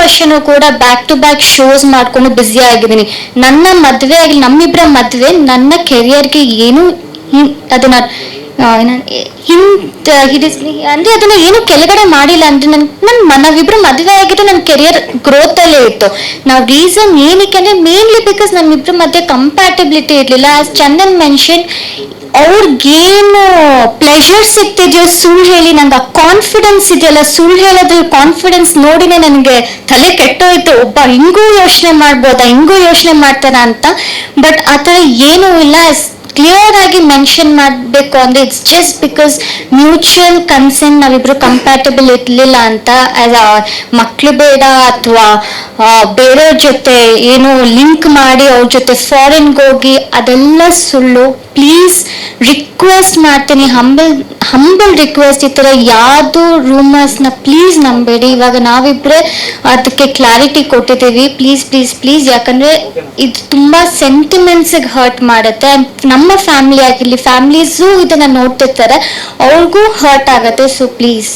ವರ್ಷನೂ ಕೂಡ back to back shows ಮಾಡ್ಕೊಂಡು ಬ್ಯುಸಿ ಆಗಿದ್ದೀನಿ. ನನ್ನ ಮದುವೆ ಆಗಲಿ ನಮ್ಮಿಬ್ಬರ ಮದುವೆ, ನನ್ನ ಕೆರಿಯರ್ಗೆ ಏನು ಅದನ್ನ ಹಿಡಿಸ್ಲಿ ಅಂದ್ರೆ ಅದನ್ನ ಏನು ಕೆಳಗಡೆ ಮಾಡಿಲ್ಲ ಅಂದ್ರೆ ನನ್ ನಾವಿಬ್ರು ಮದುವೆ ಆಗಿದ್ದು ನನ್ನ ಕೆರಿಯರ್ ಗ್ರೋತ್ ಅಲ್ಲೇ ಇತ್ತು. ನಾವು ರೀಸನ್ ಏನಕ್ಕೆ ಅಂದ್ರೆ ಮೇನ್ಲಿ ಬಿಕಾಸ್ ನಮ್ಮಿಬ್ರ ಮಧ್ಯೆ ಕಂಪ್ಯಾಟಿಬಿಲಿಟಿ ಇರ್ಲಿಲ್ಲ. ಆಸ್ ಚಂದನ್ ಮೆನ್ಷನ್ ಅವ್ರಿಗೇನು ಪ್ಲೆಷರ್ ಸಿಗ್ತಿದ್ಯೋ ಸುಳ್ಳು ಹೇಳಿ, ನಂಗೆ ಆ ಕಾನ್ಫಿಡೆನ್ಸ್ ಇದೆಯಲ್ಲ, ಸುಳ್ಳು ಹೇಳೋದ್ರ ಕಾನ್ಫಿಡೆನ್ಸ್ ನೋಡಿನೇ ನನಗೆ ತಲೆ ಕೆಟ್ಟೋಯ್ತು. ಒಬ್ಬ ಹಿಂಗೂ ಯೋಚನೆ ಮಾಡ್ಬೋದಾ, ಹಿಂಗೂ ಯೋಚನೆ ಮಾಡ್ತಾನ ಅಂತ. ಬಟ್ ಆ ಥರ ಏನೂ ಇಲ್ಲ. ಕ್ಲಿಯರ್ ಆಗಿ ಮೆನ್ಷನ್ ಮಾಡಬೇಕು ಅಂದ್ರೆ it's just because mutual consent ನಾವಿಬ್ರು ಕಂಪ್ಯಾಟಬಲ್ ಇರಲಿಲ್ಲ ಅಂತ ಮಕ್ಳು ಬೇಡ ಅಥವಾ ಬೇರೆಯವ್ರ ಜೊತೆ ಏನು ಲಿಂಕ್ ಮಾಡಿ ಅವ್ರ ಜೊತೆ ಫಾರಿನ್ ಹೋಗಿ ಅದೆಲ್ಲ ಸುಳ್ಳು. ಪ್ಲೀಸ್ ರಿಕ್ವೆಸ್ಟ್ ಮಾಡ್ತೀನಿ ಹಂಬಲ್ ಹಂಬಲ್ ರಿಕ್ವೆಸ್ಟ್ ಈ ಥರ ರೂಮರ್ಸ್ನ ಪ್ಲೀಸ್ ನಂಬೇಡಿ. ಇವಾಗ ನಾವಿಬ್ರೆ ಅದಕ್ಕೆ ಕ್ಲಾರಿಟಿ ಕೊಟ್ಟಿದ್ದೀವಿ. ಪ್ಲೀಸ್ ಪ್ಲೀಸ್ ಪ್ಲೀಸ್ ಯಾಕಂದ್ರೆ ಇದು ತುಂಬಾ ಸೆಂಟಿಮೆಂಟ್ಸಿಗೆ ಹರ್ಟ್ ಮಾಡುತ್ತೆ. And ನಮ್ಮ ಫ್ಯಾಮಿಲಿ ಆಗಿರ್ಲಿ ಫ್ಯಾಮಿಲೀಸು ಇದನ್ನ ನೋಡ್ತಿರ್ತಾರೆ ಅವ್ರಿಗೂ ಹರ್ಟ್ ಆಗುತ್ತೆ ಸೊ ಪ್ಲೀಸ್